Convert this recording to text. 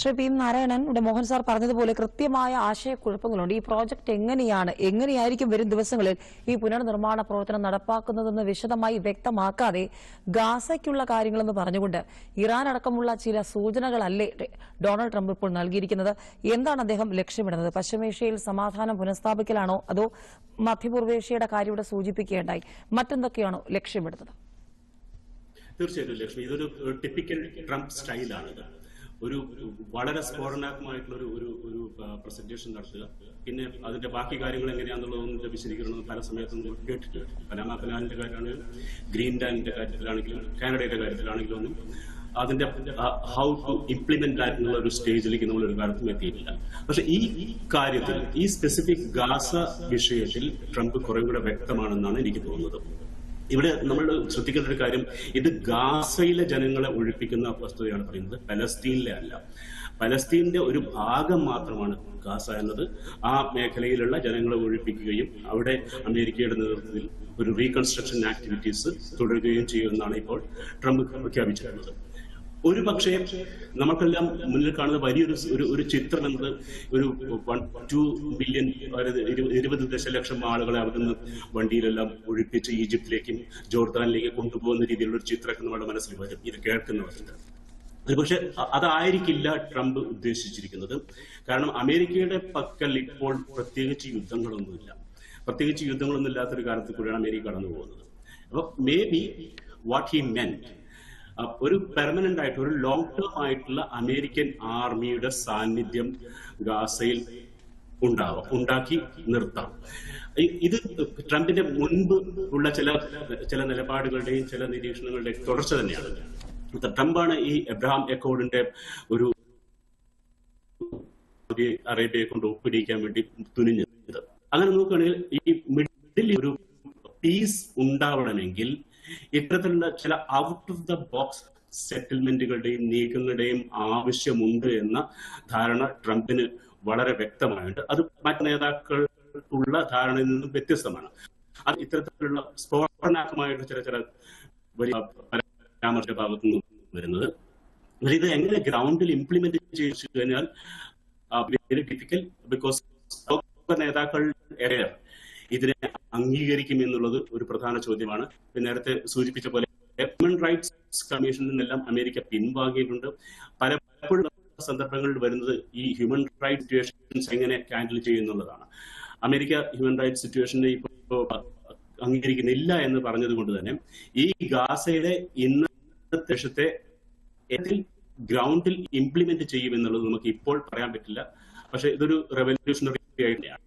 Shri P M Narayanan ഇവിടെ Mohan sir പറഞ്ഞതുപോലെ കൃത്യമായ ആശയക്കുഴപ്പങ്ങളുണ്ട്. ഈ പ്രോജക്ട് എങ്ങനെയാണ് എങ്ങനെയായിരിക്കും വരും ദിവസങ്ങളിൽ ഈ പുനർനിർമ്മാണ പ്രവർത്തനം നടപ്പാക്കുന്നതെന്ന് വിശദമായി വ്യക്തമാക്കാതെ ഗാസയ്ക്കുള്ള കാര്യങ്ങളെന്ന് പറഞ്ഞുകൊണ്ട് ഇറാൻ അടക്കമുള്ള ചില സൂചനകളല്ലേ ഡൊണാൾഡ് ട്രംപ് ഇപ്പോൾ നൽകിയിരിക്കുന്നത്? എന്താണ് അദ്ദേഹം ലക്ഷ്യമിടുന്നത്? പശ്ചിമേഷ്യയിൽ സമാധാനം പുനഃസ്ഥാപിക്കലാണോ അതോ മധ്യപൂർവേഷ്യയുടെ കാര്യം ഇവിടെ സൂചിപ്പിക്കുകയുണ്ടായി? മറ്റെന്തൊക്കെയാണോ ലക്ഷ്യമിടുന്നത്? തീർച്ചയായിട്ടും ലക്ഷ്മി ഇതൊരു ടിപ്പിക്കൽ ട്രംപ് സ്റ്റൈലാണിത്. ഒരു വളരെ സ്ഫോടനാത്മകമായിട്ടുള്ള ഒരു ഒരു പ്രസന്റേഷൻ നടത്തുക. പിന്നെ അതിന്റെ ബാക്കി കാര്യങ്ങൾ എങ്ങനെയാണെന്നുള്ളതൊന്നും വിശദീകരണം പല സമയത്തും കേട്ടിട്ടുണ്ട് പനാമ കനാലിന്റെ കാര്യമാണെങ്കിലും ഗ്രീൻലാൻഡിന്റെ കാര്യത്തിലാണെങ്കിലും കാനഡയുടെ കാര്യത്തിലാണെങ്കിലും ഒന്നും അതിന്റെ ഹൗ ടു ഇംപ്ലിമെന്റ് ദാറ്റ് എന്നുള്ള ഒരു സ്റ്റേജിലേക്ക് നമ്മൾ ഒരു കാലത്തും എത്തിയിട്ടില്ല. പക്ഷെ ഈ കാര്യത്തിൽ ഈ സ്പെസിഫിക് ഗാസ വിഷയത്തിൽ ട്രംപ് കുറേ കൂടെ വ്യക്തമാണെന്നാണ് എനിക്ക് തോന്നുന്നത്. ഇവിടെ നമ്മൾ ശ്രദ്ധിക്കേണ്ട ഒരു കാര്യം ഇത് ഗാസയിലെ ജനങ്ങളെ ഒഴിപ്പിക്കുന്ന വസ്തുതയാണ് പറയുന്നത്. പലസ്തീനിലെ അല്ല. പലസ്തീനിന്റെ ഒരു ഭാഗം മാത്രമാണ് ഗാസ എന്നത്. ആ മേഖലയിലുള്ള ജനങ്ങളെ ഒഴിപ്പിക്കുകയും അവിടെ അമേരിക്കയുടെ നേതൃത്വത്തിൽ ഒരു റീകൺസ്ട്രക്ഷൻ ആക്ടിവിറ്റീസ് തുടരുകയും ചെയ്യുമെന്നാണ് ഇപ്പോൾ ട്രംപ് പ്രഖ്യാപിച്ചിട്ടുള്ളത്. ഒരു പക്ഷേ നമുക്കെല്ലാം മുന്നിൽ കാണുന്ന വലിയൊരു ഒരു ഒരു ചിത്രം എന്നത് ഒരു വൺ ടു ബില്യൺ ഇരുപത് ദശലക്ഷം ആളുകളെ അവിടെ നിന്ന് വണ്ടിയിലെല്ലാം ഒഴിപ്പിച്ച് ഈജിപ്തിലേക്കും ജോർദാനിലേക്കും കൊണ്ടുപോകുന്ന രീതിയിലുള്ള ഒരു ചിത്രമൊക്കെ നമ്മുടെ മനസ്സിൽ വരും. ഇത് കേൾക്കുന്നവർക്ക് പക്ഷെ അതായിരിക്കില്ല ട്രംപ് ഉദ്ദേശിച്ചിരിക്കുന്നത്. കാരണം അമേരിക്കയുടെ പക്കൽ ഇപ്പോൾ പ്രത്യേകിച്ച് യുദ്ധങ്ങളൊന്നുമില്ല. പ്രത്യേകിച്ച് യുദ്ധങ്ങളൊന്നും ഇല്ലാത്തൊരു കാലത്ത് കൂടിയാണ് അമേരിക്ക കടന്നു പോകുന്നത് അപ്പൊ maybe what he meant ഒരു പെർമനന്റ് ആയിട്ട് ഒരു ലോങ് ടേം ആയിട്ടുള്ള അമേരിക്കൻ ആർമിയുടെ സാന്നിധ്യം ഗാസയിൽ ഉണ്ടാവാം ഉണ്ടാക്കി നിർത്താം. ഇത് ട്രംപിന്റെ മുൻപ് ഉള്ള ചില ചില നിലപാടുകളുടെയും ചില നിരീക്ഷണങ്ങളുടെയും തുടർച്ച തന്നെയാണ്. ട്രംപാണ് ഈ എബ്രഹാം അക്കോർഡിന്റെ ഒരു അറേബ്യയെ കൊണ്ട് ഒപ്പിടിക്കാൻ വേണ്ടി തുനിഞ്ഞത്. അങ്ങനെ നോക്കുകയാണെങ്കിൽ ഈ മിഡിൽ ഒരു പീസ് ഉണ്ടാവണമെങ്കിൽ ഇത്തരത്തിലുള്ള ചില ഔട്ട് ഓഫ് ദ ബോക്സ് സെറ്റിൽമെന്റുകളുടെയും നീക്കങ്ങളുടെയും ആവശ്യമുണ്ട് എന്ന ധാരണ ട്രംപിന് വളരെ വ്യക്തമായുണ്ട് അത് മറ്റ് നേതാക്കൾ ഉള്ള ധാരണയിൽ നിന്നും വ്യത്യസ്തമാണ്. അത് ഇത്തരത്തിലുള്ള സ്ഫോടനാത്മകമായിട്ട് ചില ചില വലിയ പരാമർശ ഭാഗത്തു നിന്നും വരുന്നത്. ഇത് എങ്ങനെ ഗ്രൗണ്ടിൽ ഇംപ്ലിമെന്റ് ചെയ്തു കഴിഞ്ഞാൽ ഡിഫിക്കൽ ബിക്കോസ് നേതാക്കൾ ഏറെ ഇതിനെ അംഗീകരിക്കും എന്നുള്ളത് ഒരു പ്രധാന ചോദ്യമാണ്. നേരത്തെ സൂചിപ്പിച്ച പോലെ ഹ്യൂമൻ റൈറ്റ്സ് കമ്മീഷനിൽ നിന്നെല്ലാം അമേരിക്ക പിൻവാങ്ങിയിട്ടുണ്ട്. പലപ്പോഴും സന്ദർഭങ്ങളിൽ വരുന്നത് ഈ ഹ്യൂമൻ റൈറ്റ് സിറ്റുവേഷൻസ് എങ്ങനെ ഹാൻഡിൽ ചെയ്യുന്നുള്ളതാണ്. അമേരിക്ക ഹ്യൂമൻ റൈറ്റ് സിറ്റുവേഷനെ ഇപ്പോൾ അംഗീകരിക്കുന്നില്ല എന്ന് പറഞ്ഞതുകൊണ്ട് തന്നെ ഈ ഗാസയുടെ ഇന്നത്തെ ദേശത്തെ ഗ്രൗണ്ടിൽ ഇംപ്ലിമെന്റ് ചെയ്യുമെന്നുള്ളത് നമുക്ക് ഇപ്പോൾ പറയാൻ പറ്റില്ല. പക്ഷെ ഇതൊരു റെവല്യൂഷണറി ആയിട്ടാണ്